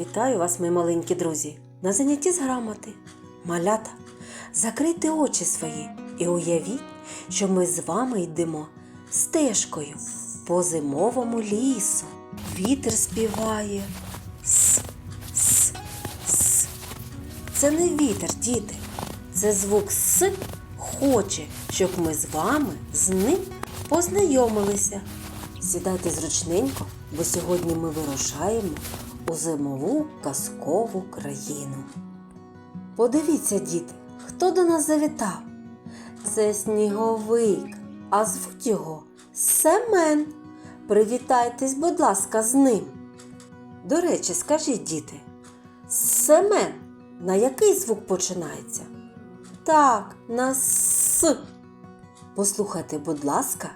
Вітаю вас, мої маленькі друзі, на занятті з грамоти. Малята, закрийте очі свої і уявіть, що ми з вами йдемо стежкою по зимовому лісу. Вітер співає. С, с, с. Це не вітер, діти. Це звук С хоче, щоб ми з вами з ним познайомилися. Сідайте зручненько, бо сьогодні ми вирушаємо у зимову казкову країну. Подивіться, діти, хто до нас завітав? Це сніговик, а звуть його Семен. Привітайтесь, будь ласка, з ним. До речі, скажіть, діти, Семен, на який звук починається? Так, на С. Послухайте, будь ласка,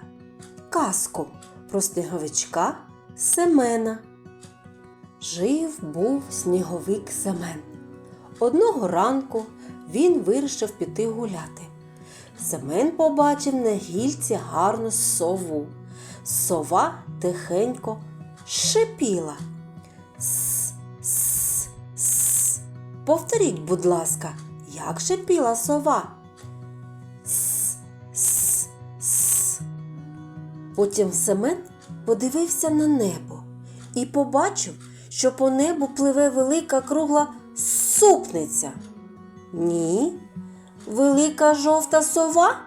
казку про сніговичка Семена. Жив був сніговик Семен. Одного ранку він вирішив піти гуляти. Семен побачив на гільці гарну сову. Сова тихенько шипіла. С, с, с. Повторіть, будь ласка, як шипіла сова. С, с, с. Потім Семен подивився на небо і побачив, що по небу пливе велика кругла супниця. Ні. Велика жовта сова?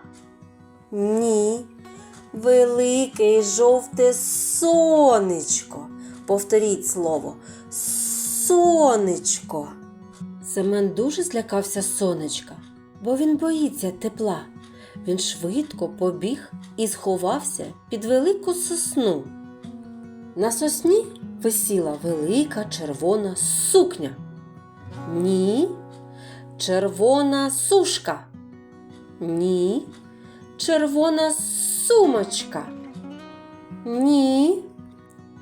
Ні. Велике жовте сонечко. Повторіть слово. Сонечко. Семен дуже злякався сонечка, бо він боїться тепла. Він швидко побіг і сховався під велику сосну. На сосні висіла велика червона сукня. Ні, червона сушка. Ні, червона сумочка. Ні.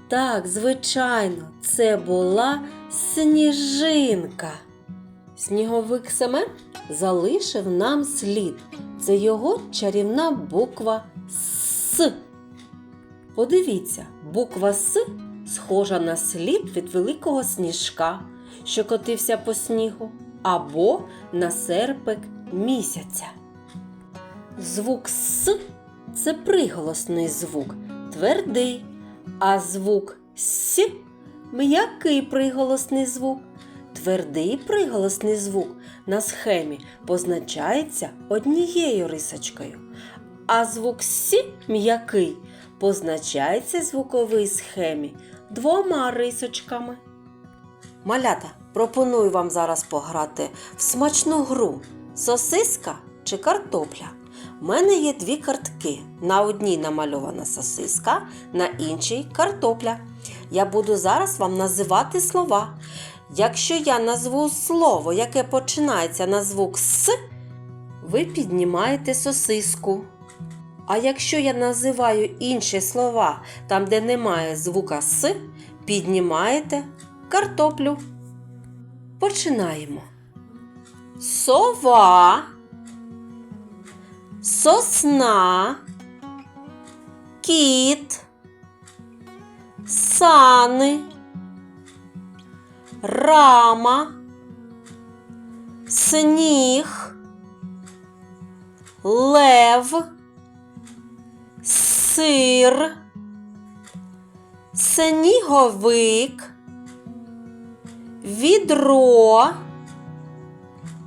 Так, звичайно, це була сніжинка. Сніговик Семен залишив нам слід. Це його чарівна буква С. Подивіться, буква С схожа на слід від великого сніжка, що котився по снігу, або на серпик місяця. Звук С це приголосний звук, твердий, а звук С м'який приголосний звук. Твердий приголосний звук на схемі позначається однією рисочкою, а звук С м'який позначається звуковій схемі двома рисочками. Малята, пропоную вам зараз пограти в смачну гру сосиска чи картопля. У мене є дві картки. На одній намальована сосиска, на іншій картопля. Я буду зараз вам називати слова. Якщо я назву слово, яке починається на звук С, ви піднімаєте сосиску. А якщо я називаю інші слова, там, де немає звука С, піднімаєте картоплю. Починаємо. Сова, сосна, кіт, сани, рама, сніг, лев, сир, сніговик, відро,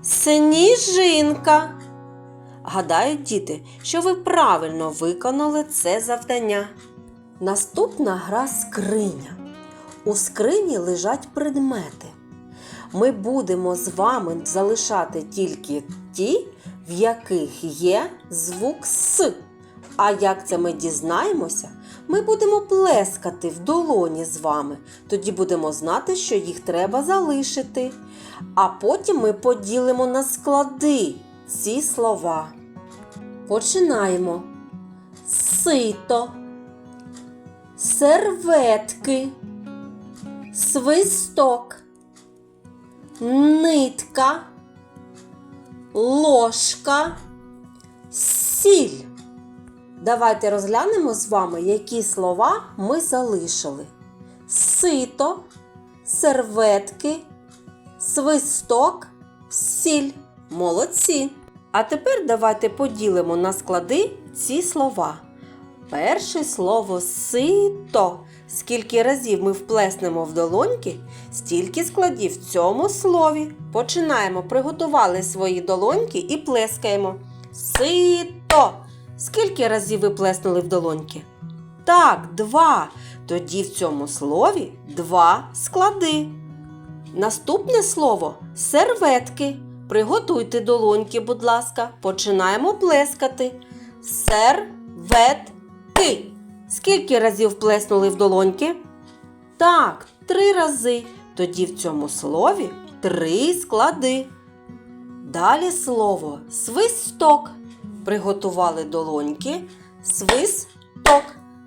сніжинка. Гадаю, діти, що ви правильно виконали це завдання. Наступна гра скриня. У скрині лежать предмети. Ми будемо з вами залишати тільки ті, в яких є звук С. А як це ми дізнаємося? Ми будемо плескати в долоні з вами. Тоді будемо знати, що їх треба залишити. А потім ми поділимо на склади ці слова. Починаємо. Сито, серветки, свисток, нитка, ложка, сіль. Давайте розглянемо з вами, які слова ми залишили. Сито, серветки, свисток, сіль. Молодці! А тепер давайте поділимо на склади ці слова. Перше слово сито. Скільки разів ми вплеснемо в долоньки, стільки складів в цьому слові. Починаємо. Приготували свої долоньки і плескаємо. Сито. Скільки разів ви плеснули в долоньки? Так, два. Тоді в цьому слові два склади. Наступне слово серветки. Приготуйте долоньки, будь ласка. Починаємо плескати. Серветки. Скільки разів плеснули в долоньки? Так, три рази. Тоді в цьому слові три склади. Далі слово свисток. Приготували долоньки. Свисток.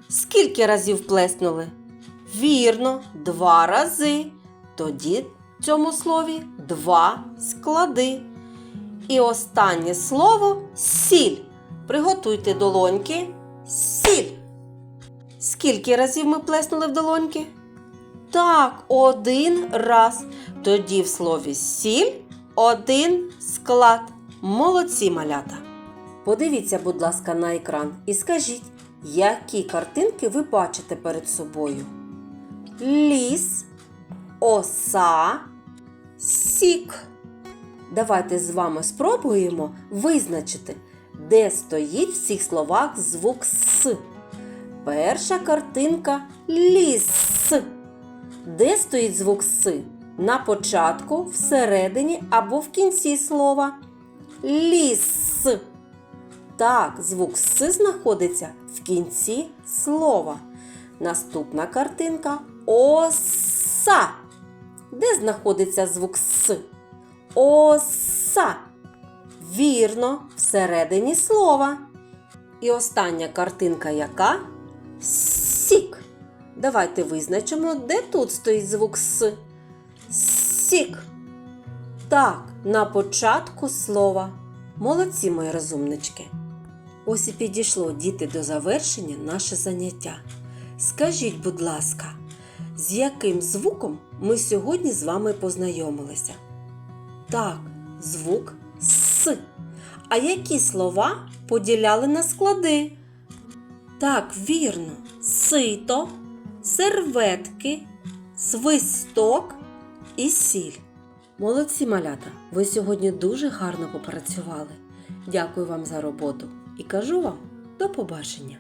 Скільки разів плеснули? Вірно, два рази. Тоді в цьому слові два склади. І останнє слово сіль. Приготуйте долоньки. Сіль. Скільки разів ми плеснули в долоньки? Так, один раз. Тоді в слові сіль один склад. Молодці малята. Подивіться, будь ласка, на екран і скажіть, які картинки ви бачите перед собою? Ліс, оса, сік. Давайте з вами спробуємо визначити, де стоїть в цих словах звук С. Перша картинка ліс. Де стоїть звук С? На початку, всередині або в кінці слова. Ліс. Так, звук С знаходиться в кінці слова. Наступна картинка оса. Де знаходиться звук С? Оса. Вірно, всередині слова. І остання картинка яка? Сік. Давайте визначимо, де тут стоїть звук С. Сік. Так, на початку слова. Молодці, мої розумнички. Ось і підійшло діти до завершення наше заняття. Скажіть, будь ласка, з яким звуком ми сьогодні з вами познайомилися? Так, звук С. А які слова поділяли на склади? Так, вірно, сито, серветки, свисток і сіль. Молодці малята, ви сьогодні дуже гарно попрацювали. Дякую вам за роботу і кажу вам до побачення!